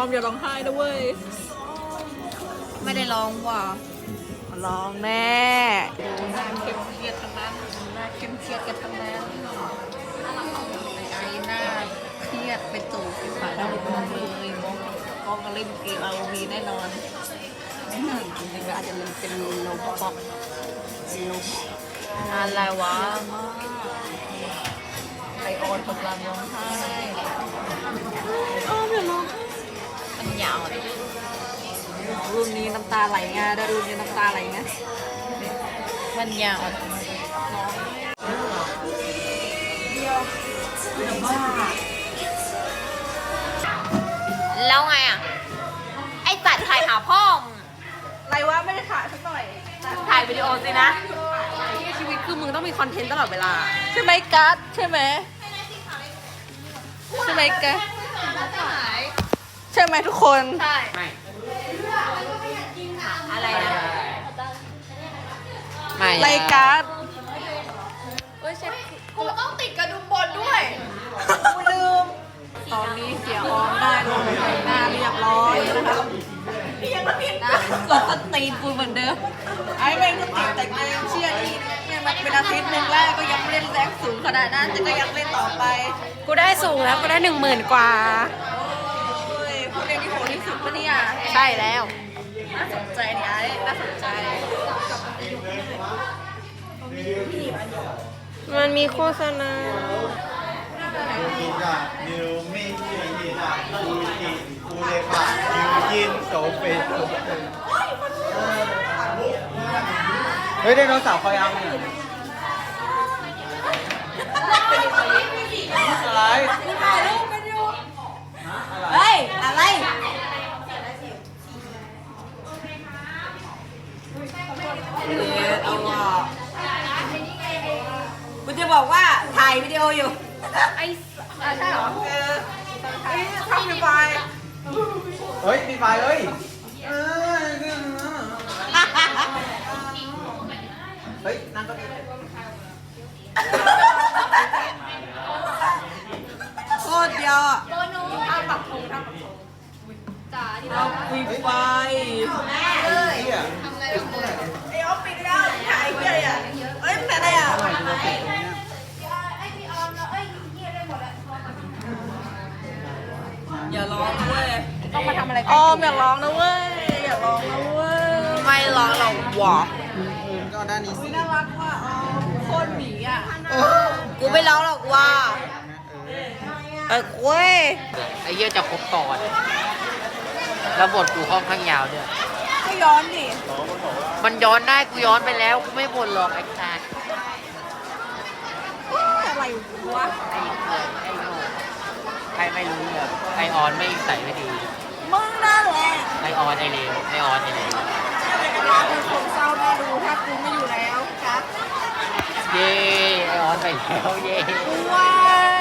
อมอย่าร้องไห้นะเว้ย ไม่ได้ร้องว่ะร้องแน่หน้าเข้มเครียดทั้งนั้นหน้าเข้มเครียดกันทั้งนั้นไอ้ไอ้หน้าเครียดไปตู่ไปฝ่ายเราเลยมองเลยมองกองก็เล่นเกมเอาวีแน่นอนจริงๆอาจจะเป็นโลบ็อกโลอะไรวะไอออนกำลังร้องไห้ รุ่นนี้น้ำตาไหลไงได้รุ่นนี้น้ำตาไหลไงมันยาวแล้วไงอะ ไอ้ตัดถ่ายหาพ่อมึงอะไรวะไม่ได้ถ่ายสักหน่อย ถ่ายวิดีโอสินะ ชีวิตคือมึงต้องมีคอนเทนต์ตลอดเวลา ใช่ไหมกัสใช่ไหมใช่ไหมกัส ใช่ไหมทุกคน ใช่อะไรนะไม่ไรกัสเอ้ยใช่กูต้องติดกระดุมบนด้วย กูลืม ตอนนี้เสียออมได้ลงแต่งหน้าเรียบร้อยนะครับยังไม่ผิดนะกดสตีนกูเหมือนเดิม ไอ้แม่งก็ติดแต่งเองเชื่ออีกแม่งมันเป็นอาทิตย์หนึ่งแรกก็ยังไม่เล่นแรงสูงขนาดนั้นแต่ก็ยังเล่นต่อไป กูได้สูงแล้วกูได้หนึ่งหมื่นกว่า โอ้ยผู้เล่นที่โหดที่สุดปะเนี่ยใช่แล้ว น่าสนใจเนี่ยไอ้น่าสนใจมันมีโฆษณากินอะนิวไม่กินอะกูกินกูเลยปะนิวกินโสเฟสโสเฟสเฮ้ยไดโนเสาร์คอยเอาเนี่ย ไอ้ใช่เหรอเออเฮ้ยทำเป็นไฟเฮ้ยมีไฟเฮ้ยเออเฮ้ยนั่งเก็ดีโคตรเดียวอะโตโน่ทำปักธงทำปักธงจ๋าที่เรามีไฟเฮ้ยทำอะไรกับมึงไอ้ออฟปิดแล้วถ่ายเพื่ออะไรอะเอ้ยแต่อะไรอะอย่าร้ องนะเว้ยต้องมาทำอะไรออมอย่าร้องนะเว้ยอย่าร้องนะเว้ยไม่ร้องเราหวอก็ด้านนี้อุ๊สิยน่ารักว่ะออมโคตรหมีอะกูไม่ร้องหรอกว่าเออเว้ยไอ้เหี้ยจะครบตอนแล้วบทกูค่อนข้างยาวด้วยก็ย้อนดิมันย้อนได้กูย้อนไปแล้วกูไม่บ่นหรอกไอ้ตาอะไรวะไอ้เกยไอ้โง่ใค รไม่รู้เรื่องไอออนไม่ใส่ไม่ดี มึงนั่นแหละไอออนไอเลวไอออนไอเลวเป็นคนเศร้าน่าดูถ้ากูไม่อยู่แล้วครับเย้ไอออนไปแล้วเย้ว้า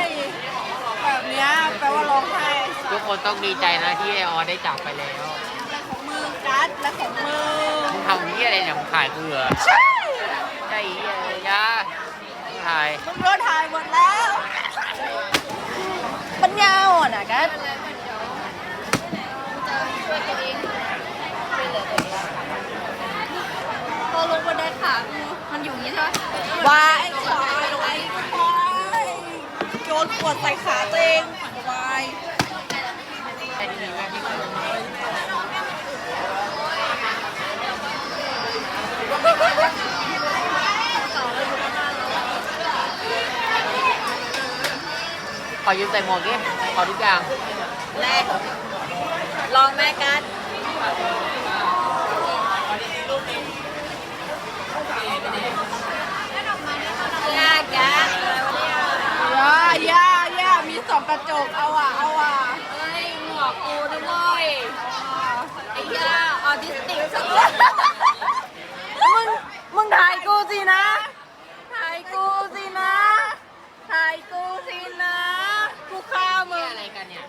ยแบบเนี้ยแปลว่าร้องไห้ทุกคนต้องดีใจนะที่ไอออนได้จากไปแล้วและของมึงกัดและของมึงมึงทำเหี้ยอะไรเนี่ยมึงขายกูเหรอใช่ใช่เหี้ยเลยยาถ่ายมึงโดนถ่ายหมดแล้วปัญญาอ่อนอะกัด พอลงบนได้ขามันอยู่อย่างนี้ใช่ไหมวายไอ้ควายไอ้ควายโยนขวดใส่ขาตัวเองวายขอยืมใส่หมวกดิขอทุกอย่างแรก ลองแม่กัดยากยากย่าย่าย่ามีสองกระจก เอาอะ เอาอะเอ้ยหมวกกูนะเว้ยไอ้ย่าออทิสติกสักมึง มึงถ่ายกูสินะ ถ่ายกูสินะ ถ่ายกูสินะ กูฆ่ามึง อะไรกันเนี่ย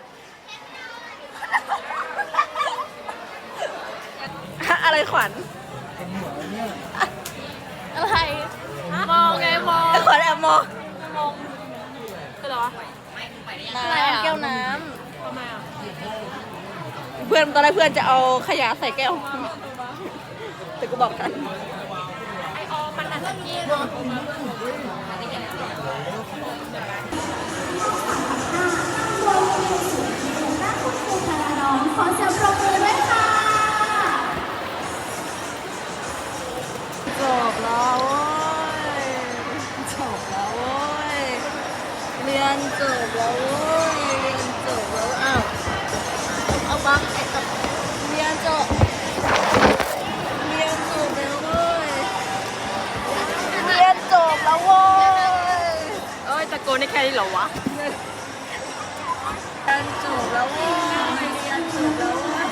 อะไร ขวัญอะไร มองไงมองไอ้ขวัญแอบมองคือเหรอน้ำแก้วน้ทำไมอะเพื่อนตอนแรกเพื่อนจะเอาขยะใส่แก้ว แต่กูบอกกันขอเสียงปรบมือด้วยค่ะ แล้วโว้ยเอ้ยตะโกนได้แค่นี้เหรอวะเรียนจบแล้วโว้ยเรียนจบแล้วเว้ย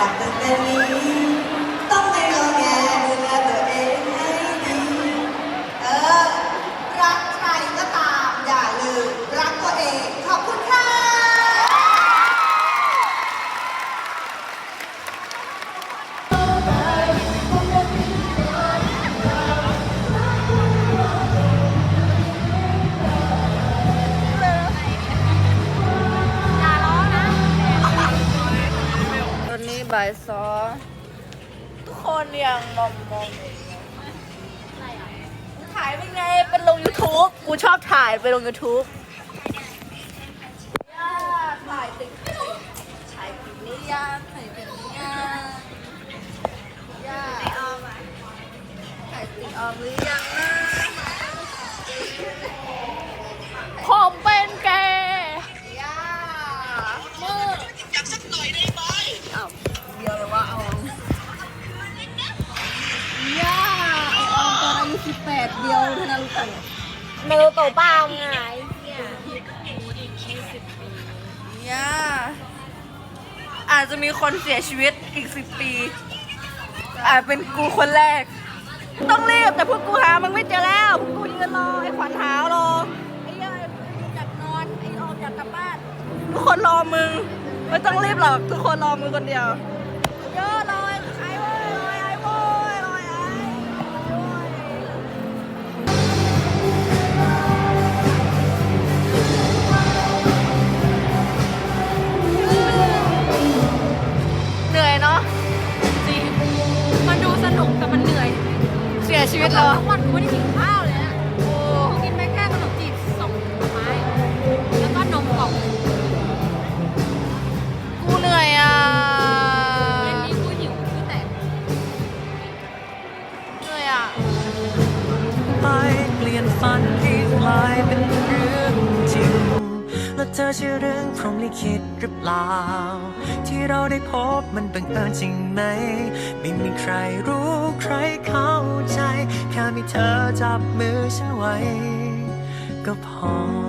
รักตั้งแต่นี้ต้ บ่ายสองทุกคนยังมองมองถ่ายเป็นไง เป็นลง YouTube กูชอบถ่ายไปลง YouTube ย่าถ่ายติดถ่ายติดหรือยังถ่ายติดหรือยังย่าถ่ายติดออกหรือยังนะ สิบแปดเดียวเท่านั้นลูกเมลโตบ้าไงย่าอาจจะมีคนเสียชีวิตอีกสิบปี อาจเป็นกูคนแรก ต้องรีบแต่พวกกูหามันไม่เจอแล้วพวกกูยืนรอไอ้ขวัญหารอไอ้ย่าอยากนอนไอ้ออมอยากกลับบ้านทุกคนรอมึงไม่ต้องรีบหรอกทุกคนรอมึงคนเดียว ชีวิตเหรอทั้งวันกูไม่ได้กินข้าวเลยอะกูกินไปแค่ขนมจีบสองไม้ แล้วก็นมกล่องกูเหนื่อยอะเย็นนี้กูหิวกูแตกเหนื่อยอะ ไปเปลี่ยนฝันให้กลายเป็น เธอเชื่อเรื่องพรหมลิขิตหรือเปล่า ที่เราได้พบมันบังเอิญจริงไหม ไม่มีใครรู้ใครเข้าใจ แค่มีเธอจับมือฉันไว้ ก็พอ